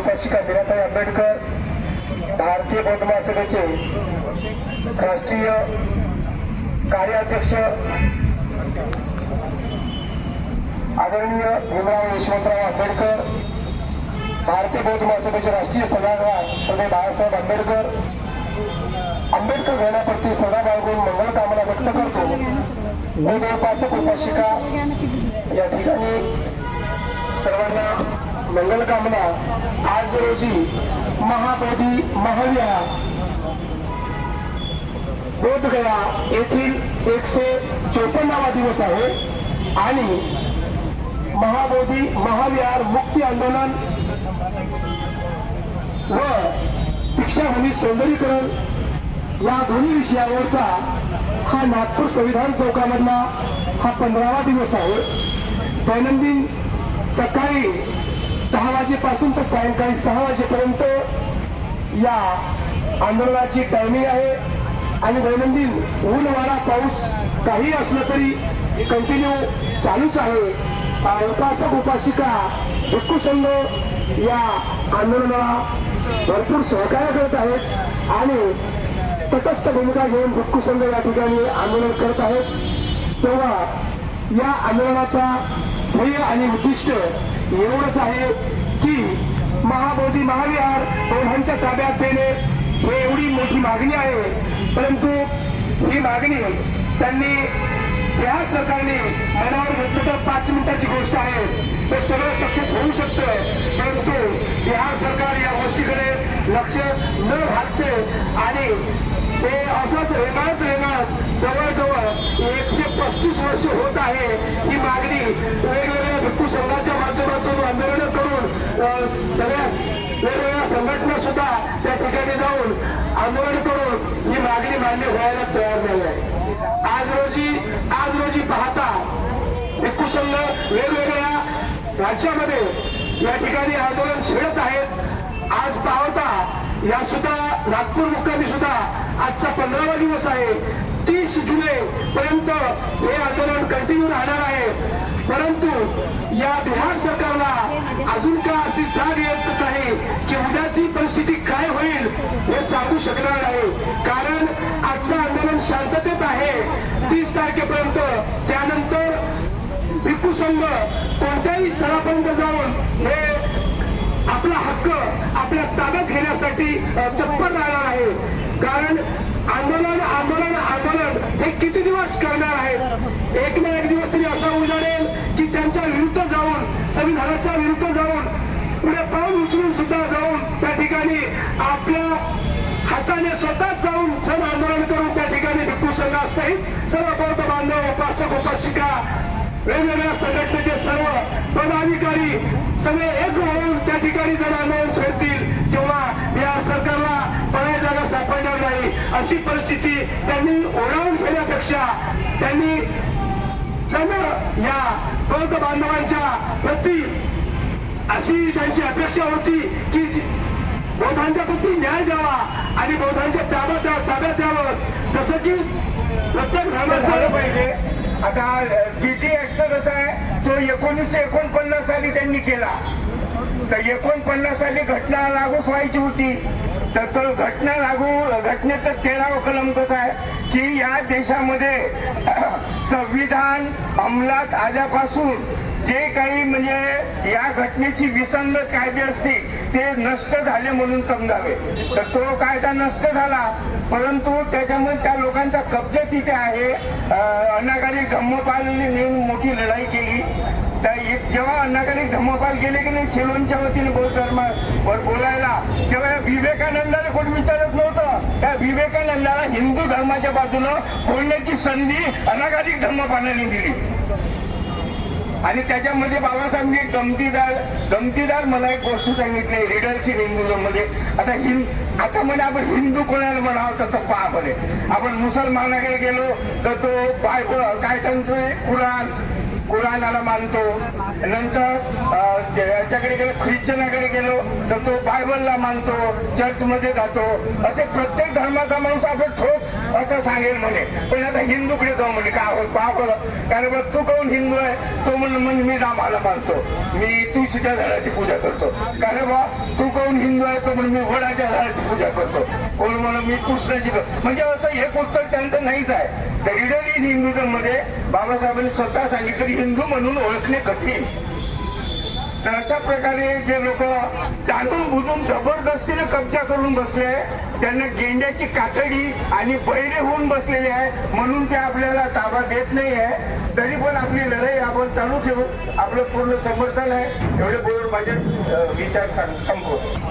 आदरणीय मीराताई आंबेडकर भारतीय बौद्ध महासभेचे राष्ट्रीय कार्याध्यक्ष आदरणीय भीमराव यशवंतराव आंबेडकर भारतीय बौद्ध महासभेचे राष्ट्रीय सल्लागार सर्व बाळासाहेब आंबेडकर आंबेडकर घराण्याप्रती सदा बाळगून मंगल कामना व्यक्त करतो. बौद्ध उपासक उपासिका या ठिकाणी सर्वांना मंगल कामना आज रोजी महाबोधी महाविहार बोधगया येथील एकशे चोपन्नावा दिवस आहे. आणि महाबोधी महाविहार मुक्ती आंदोलन व दीक्षाभूमी सौंदर्यीकरण या दोन्ही विषयावरचा हा नागपूर संविधान चौकामधला हा पंधरावा दिवस आहे. दैनंदिन सकाळी दहा वाजेपासून तर सायंकाळी सहा वाजेपर्यंत या आंदोलनाची टायमिंग आहे. आणि दैनंदिन ऊन वारा पाऊस काही असलं तरी कंटिन्यू चालूच आहे. उपासक उपासिका भिक्खू संघ या आंदोलनाला भरपूर सहकार्य करत आहेत आणि तटस्थ भूमिका घेऊन भिक्खू संघ या ठिकाणी आंदोलन करत आहेत. तेव्हा या आंदोलनाचा ध्येय आणि उद्दिष्ट एवढंच आहे की महाबोधी महाविहार प्रौढांच्या ताब्यात देणे हे एवढी मोठी मागणी आहे. परंतु ही मागणी त्यांनी बिहार सरकारने मनावर घेतलं तर पाच मिनिटाची गोष्ट आहे. ते सगळं सक्सेस होऊ शकतं परंतु बिहार सरकार या गोष्टीकडे लक्ष न घालते आणि ते असंच रेंगाळत रेंगाळत जवळजवळ एकशे पस्तीस वर्ष होत आहे. ही मागणी वेगवेगळ्या आंदोलन करून सगळ्या वेगवेगळ्या संघटना सुद्धा त्या ठिकाणी जाऊन आंदोलन करून ही मागणी मान्य व्हायला तयार नाही आहे. आज रोजी आज रोजी पाहता भिक्खू संघ वेगवेगळ्या राज्यामध्ये या ठिकाणी आंदोलन छेडत आहेत. आज पाहता या सुद्धा नागपूर मुक्कामी सुद्धा आजचा पंधरावा दिवस आहे. तीस जुलै पर्यंत हे आंदोलन कंटिन्यू राहणार आहे. परंतु या बिहार अजून का अशी जाग येत नाही की उद्याची परिस्थिती काय होईल हे सांगू शकणार नाही. कारण आजचं आंदोलन शांततेत आहे. तीस तारखेपर्यंत त्यानंतर भिक्खू संघ कोणत्याही स्थळापर्यंत जाऊन हे आपला हक्क आपल्या ताब्यात घेण्यासाठी तत्पर राहणार आहे. कारण आंदोलन आंदोलन आंदोलन हे किती दिवस करणार आहेत? एक ना एक दिवस तरी असा उजाडेल की त्यांच्या विरुद्ध जाऊन संविधानाच्या विरुद्ध जाऊन पुढे पाऊल उचलून सुद्धा जाऊन त्या ठिकाणी आपल्या हाताने स्वतःच जाऊन जन आंदोलन करून त्या ठिकाणी भिक्खू संघासहित सर्व बौद्ध बांधव उपासक उपासिका वेगवेगळ्या संघटनेचे सर्व पदाधिकारी सगळे एक होऊन त्या ठिकाणी जर आंदोलन छेडतील तेव्हा बिहार सरकारला पर्याय जागा सापडणार नाही. अशी परिस्थिती त्यांनी ओढावून घेण्यापेक्षा त्यांनी जण या बौद्ध बांधवांच्या प्रती अशी त्यांची अपेक्षा होती की बौद्धांच्या प्रती न्याय द्यावा आणि बौद्धांच्या ताब्यात द्यावं ताब्यात द्यावं. जसं की प्रत्येक झालं धर्माचं पाहिजे आता बीटी ऍक्टचं कसं आहे तो एकोणीसशे एकोणपन्नास साली त्यांनी केला. तर एकोणपन्नास साली घटना लागूच व्हायची होती. तर तो घटना लागू घटनेचं तेरावं कलम कसं आहे की या देशामध्ये संविधान अंमलात आल्यापासून जे काही म्हणजे या घटनेची विसंगत कायदे असतील ते नष्ट झाले म्हणून समजावे. तर तो कायदा नष्ट झाला परंतु त्याच्यामुळे त्या लोकांचा कब्जा तिथे आहे. अं, अनागारी धम्मपालने नेऊन मोठी लढाई केली. तर एक- जेव्हा अनागारी धम्मपाल गेले की नाही सेलोनच्या वतीने बौद्ध धर्मावर बोलायला तेव्हा या विवेकानंदाला कोणी विचारत नव्हतं? त्या विवेकानंदाला हिंदू धर्माच्या बाजूनं बोलण्याची संधी अनागारी धम्मपालाने दिली. आणि त्याच्यामध्ये बाबासाहेबांनी गमतीदार गमतीदार मला एक गोष्ट सांगितली रिडरशिप हिंदुझममध्ये म्हणजे. आता हिंद आता म्हणजे आपण हिंदू कोणाला म्हणावं तसं पहा बरे आपण मुसलमानाकडे गेलो तर तो बायबल काय त्यांचं कुराण. कुराणाला मानतो. नंतर याच्याकडे गेलो ख्रिश्चनाकडे गेलो तर तो बायबलला मानतो चर्चमध्ये जातो. असे प्रत्येक धर्माचा माणूस आपण ठोस असं सांगेल म्हणे. पण आता हिंदूकडे जाऊ म्हणे. का हो पहा कारण बघ तू कोण हिंदू आहे? तो म्हणून म्हणजे मी रामाला मानतो. मी तुळशीच्या झाडाची पूजा करतो. कारण बा तू कोण हिंदू आहे? तो म्हणून मी वडाच्या झाडाची पूजा करतो. कोण म्हणून? मी कृष्णाची म्हणजे असं हे पुस्तक त्यांचं नाहीच आहे. द रिडल इन हिंदुझममध्ये बाबासाहेबांनी स्वतः सांगितलं की हिंदू म्हणून ओळखणे कठीण. तर अशा प्रकारे जे लोक जाणून बुजून जबरदस्तीने कब्जा करून बसले त्यांना गेंड्याची कातडी आणि बैरे होऊन बसलेले आहे म्हणून ते आपल्याला ताबा देत नाही आहे. तरी पण आपली लढाई आपण चालू ठेवू. आपलं पूर्ण समर्थन आहे. एवढे बोलून माझे विचार सांग- संपवतो.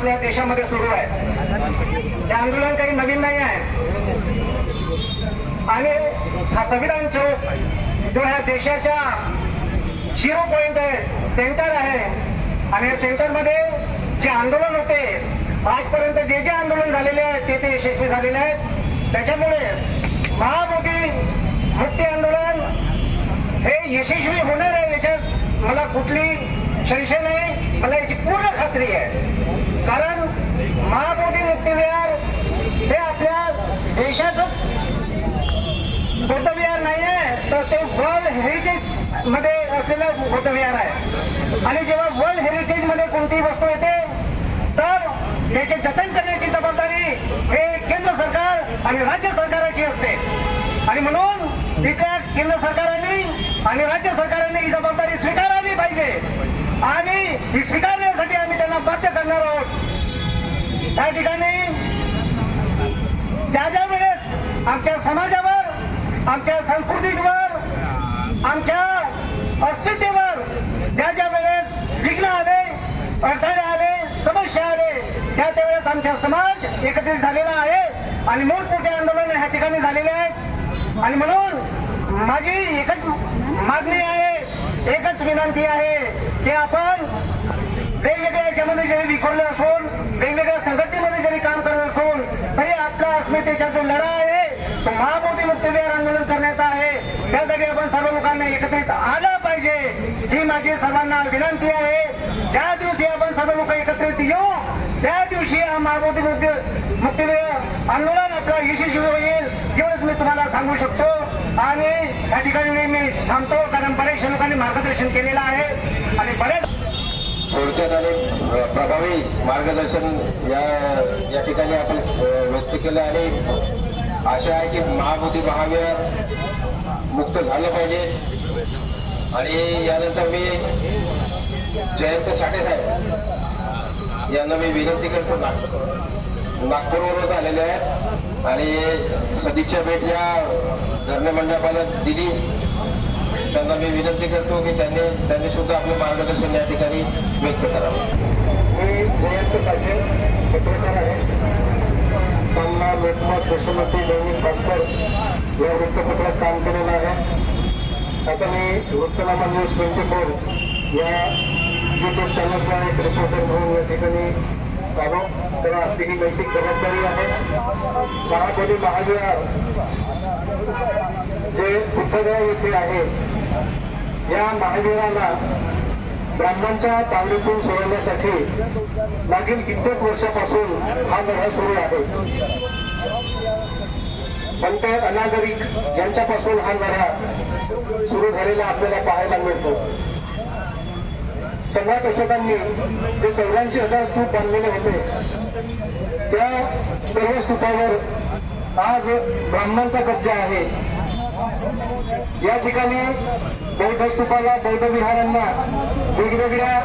आपल्या देशामध्ये सुरू आहे. हे आंदोलन काही नवीन नाही आहे. आणि हा संविधान चौक जो ह्या देशाच्या झिरो पॉइंट आहे सेंटर आहे. आणि या सेंटरमध्ये जे आंदोलन होते आजपर्यंत जे जे आंदोलन झालेले आहेत ते ते यशस्वी झालेले आहेत. त्याच्यामुळे महाबोधी मुक्ती आंदोलन हे यशस्वी होणार आहे याच्यात मला कुठली संशय नाही मला याची पूर्ण खात्री आहे. कारण महाबोधी मुक्तीविहार हे आपल्या देशाचंच बुद्धविहार नाही आहे तर ते वर्ल्ड हेरिटेजमध्ये असलेलं बुद्धविहार आहे. आणि जेव्हा वर्ल्ड हेरिटेजमध्ये कोणतीही वस्तू येते तर त्याचे जतन करण्याची जबाबदारी हे केंद्र सरकार आणि राज्य सरकाराची असते. आणि म्हणून इथल्या केंद्र सरकारांनी आणि राज्य सरकारांनी ही जबाबदारी स्वीकारावी पाहिजे. आणि ही स्वीकारण्यासाठी आम्ही त्यांना बाध्य करणार आहोत. त्या ठिकाणी ज्या ज्या वेळेस आमच्या समाजावर आमच्या संस्कृतीवर आमच्या अस्मितेवर ज्या ज्या वेळेस विघ्न आले अडथळे आले समस्या आले त्या त्यावेळेस आमचा समाज एकत्रित झालेला आहे आणि मोठमोठे आंदोलन ह्या ठिकाणी झालेले आहेत. आणि म्हणून माझी एकच मागणी आहे एकच विनंती आहे की आपण वेगवेगळ्या याच्यामध्ये जरी विखुरले असून वेगवेगळ्या संघटनेमध्ये जरी काम करत असून तरी आपला अस्मितेचा जो लढा आहे तो महाबोधी मुक्तविहार आंदोलन करण्याचा आहे. त्यासाठी आपण सर्व लोकांना एकत्रित आलं पाहिजे. ही माझी सर्वांना विनंती आहे. ज्या दिवशी आपण सर्व लोक एकत्रित येऊ त्या दिवशी हा महाबोधी मुक्ती मुक्तविहार आंदोलन आपला यशस्वी होईल एवढंच मी तुम्हाला सांगू शकतो. आणि या ठिकाणी मी थांबतो कारण बरेचशा लोकांनी मार्गदर्शन केलेलं आहे. आणि बरेच थोडक्यात आणि प्रभावी मार्गदर्शन या या ठिकाणी आपण व्यक्त केलं आणि आशा आहे की महाबोधी महाविहार मुक्त झालं पाहिजे. आणि यानंतर मी जयंत साठे साहेब यांना मी विनंती करतो ना. नागपूरवरून आलेले आहेत. आणि सदिच्छा भेट या धरणे मंडपाला दिली. त्यांना मी विनंती करतो की त्यांनी त्यांनी सुद्धा आपलं मार्गदर्शन या ठिकाणी व्यक्त करावं. मी जयंत साठे पत्रकार आहे. सामना लोकमत देशमती दैनिक भास्कर या वृत्तपत्रात काम केलेलं आहे. आता मी वृत्तनामा न्यूज ट्वेंटी फोर या युट्यूब चॅनलचा एक रिपोर्टर म्हणून या ठिकाणी आलो तर आपली नैतिक जबाबदारी आहे. महाबोधी महाविहार जे बुद्धगाव येथे आहे या महाविहाराला ब्राह्मणच्या तावडीतून सोडवण्यासाठी मागील कित्येक वर्षापासून हा लढा सुरू आहे. पंत अनागरिक यांच्यापासून हा लढा सुरू झालेला आपल्याला पाहायला मिळतो. सम्राट अशोकांनी जे चौऱ्याऐंशी हजार स्तूप बांधलेले होते त्या सर्व स्तूपावर आज ब्राह्मणांचा कब्जा आहे. या ठिकाणी बौद्ध स्तूपाला बौद्ध विहारांना वेगवेगळ्या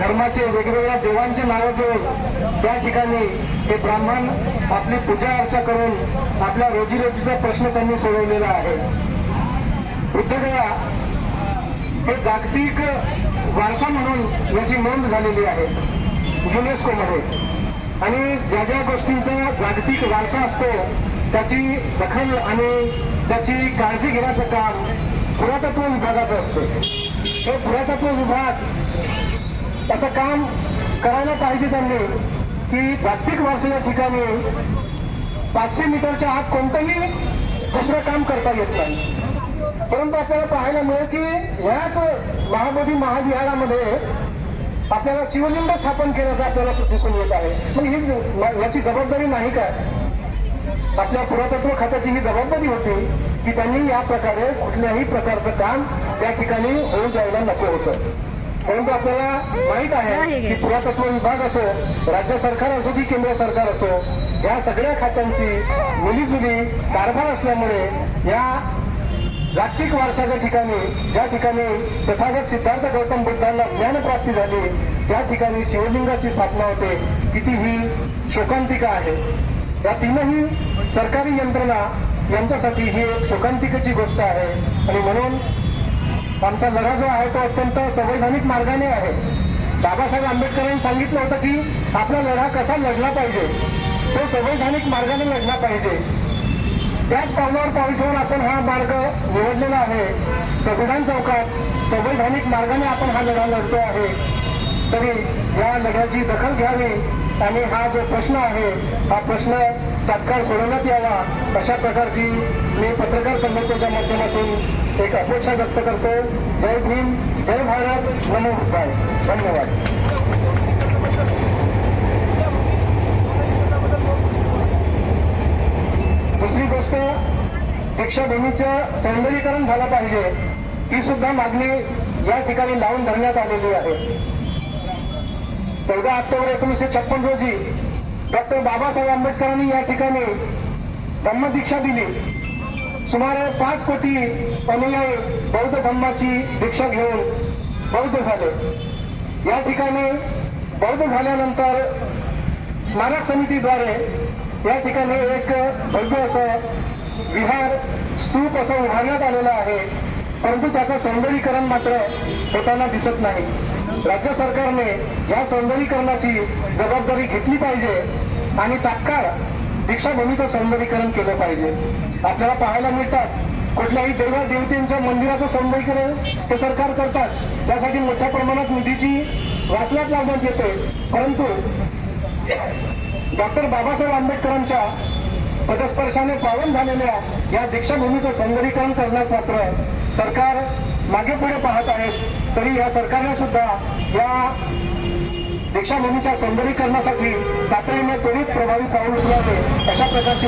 धर्माचे वेगवेगळ्या देवांचे नावं देऊन त्या ठिकाणी हे ब्राह्मण आपली पूजा अर्चा करून आपल्या रोजीरोटीचा प्रश्न त्यांनी सोडवलेला आहे. बुद्धगया हे जागतिक वारसा म्हणून याची नोंद झालेली आहे युनेस्कोमध्ये. आणि ज्या ज्या गोष्टींचा जागतिक वारसा असतो त्याची दखल आणि त्याची काळजी घेण्याचं काम पुरातत्व विभागाचं असतं. हे पुरातत्व विभाग असं काम करायला पाहिजे त्यांनी की जागतिक वारसाच्या ठिकाणी पाचशे मीटरच्या आत कोणतंही दुसरं काम करता येत नाही. परंतु आपल्याला पाहायला मिळेल की याच महाबोधी महाविहारामध्ये आपल्याला शिवलिंग स्थापन केल्याचं आपल्याला दिसून येत आहे. मग ही याची जबाबदारी नाही काय आपल्या पुरातत्व खात्याची ही जबाबदारी होती की त्यांनी या प्रकारे कुठल्याही प्रकारचं काम त्या ठिकाणी होऊ द्यायला नको होतं. परंतु आपल्याला माहीत आहे की पुरातत्व विभाग असो राज्य सरकार असो की केंद्र सरकार असो या सगळ्या खात्यांची मिलीजुली कारभार असल्यामुळे या जागतिक वारशाच्या ठिकाणी ज्या ठिकाणी तथागत सिद्धार्थ गौतम बुद्धांना ज्ञानप्राप्ती झाली त्या ठिकाणी शिवलिंगाची स्थापना होते. किती ही शोकांतिका आहे या तीनही सरकारी यंत्रणा यांच्यासाठी ही एक शोकांतिकेची गोष्ट आहे. आणि म्हणून आमचा लढा जो आहे तो अत्यंत संवैधानिक मार्गाने आहे. बाबासाहेब आंबेडकरांनी सांगितलं होतं की आपला लढा कसा लढला पाहिजे तो संवैधानिक मार्गाने लढला पाहिजे. त्याच पावलावर पाऊल ठेवून आपण हा मार्ग निवडलेला आहे. संविधान चौकात संवैधानिक मार्गाने आपण हा लढा लढतो आहे. तरी या लढ्याची दखल घ्यावी आणि हा जो प्रश्न आहे हा प्रश्न तात्काळ सोडवण्यात यावा. अशा प्रकारची मी पत्रकार संघटनेच्या माध्यमातून एक अपेक्षा व्यक्त करतो. जय भीम जय भारत नमो धन्यवाद. दुसरी गोष्ट दीक्षाभूमीचं सौंदर्यीकरण झालं पाहिजे. ही सुद्धा मागणी या ठिकाणी लावून धरण्यात आलेली आहे. चौदा ऑक्टोबर एकोणीसशे छप्पन रोजी डॉक्टर बाबासाहेब आंबेडकरांनी या ठिकाणी ब्रह्मदीक्षा दिली. सुमारे पाच कोटी अनुयायी बौद्ध धम्माची दीक्षा घेऊन बौद्ध झाले. या ठिकाणी बौद्ध झाल्यानंतर स्मारक समितीद्वारे या ठिकाणी एक भव्य असं विहार स्तूप असं उभारण्यात आलेलं आहे. परंतु त्याचं सौंदर्यीकरण मात्र होताना दिसत नाही. राज्य सरकारने या सौंदर्यीकरणाची जबाबदारी घेतली पाहिजे आणि तात्काळ दीक्षाभूमीचं सौंदर्यीकरण केलं पाहिजे. आपल्याला पाहायला मिळतात कुठल्याही देवा देवतेंच्या मंदिराचं सौंदर्यीकरण हे सरकार करतात. त्यासाठी मोठ्या प्रमाणात निधीची वाचण्यात लावण्यात येते. परंतु डॉक्टर बाबासाहेब आंबेडकरांच्या पदस्पर्शाने पावन झालेल्या या दीक्षाभूमीचं सौंदर्यीकरण करण्यात मात्र सरकार मागे पुढे पाहत आहेत तरी या सरकारने सुद्धा या दीक्षाभूमीच्या सौंदर्यीकरणासाठी तातडीने त्वरित प्रभावी पाऊल उचलावे अशा प्रकारची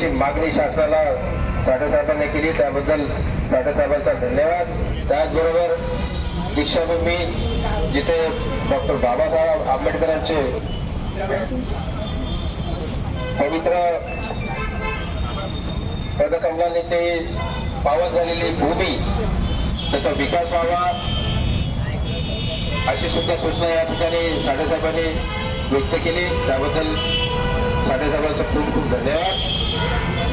अशी मागणी शासनाला साठेसाहेबांनी केली. त्याबद्दल साठेसाहेबांचा धन्यवाद. त्याचबरोबर दीक्षाभूमी जिथे डॉक्टर बाबासाहेब आंबेडकरांचे पवित्र पदकमलाने ते पावन झालेली भूमी त्याचा विकास व्हावा अशी सुद्धा सूचना या ठिकाणी साठेसाहेबांनी व्यक्त केली. त्याबद्दल साठेसाहेबांचा खूप खूप धन्यवाद.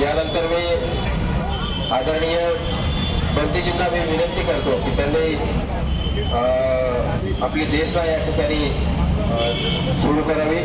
यानंतर मी आदरणीय बंदीजींना मी विनंती करतो की त्यांनी आपली देशला या ठिकाणी सुरू करावी.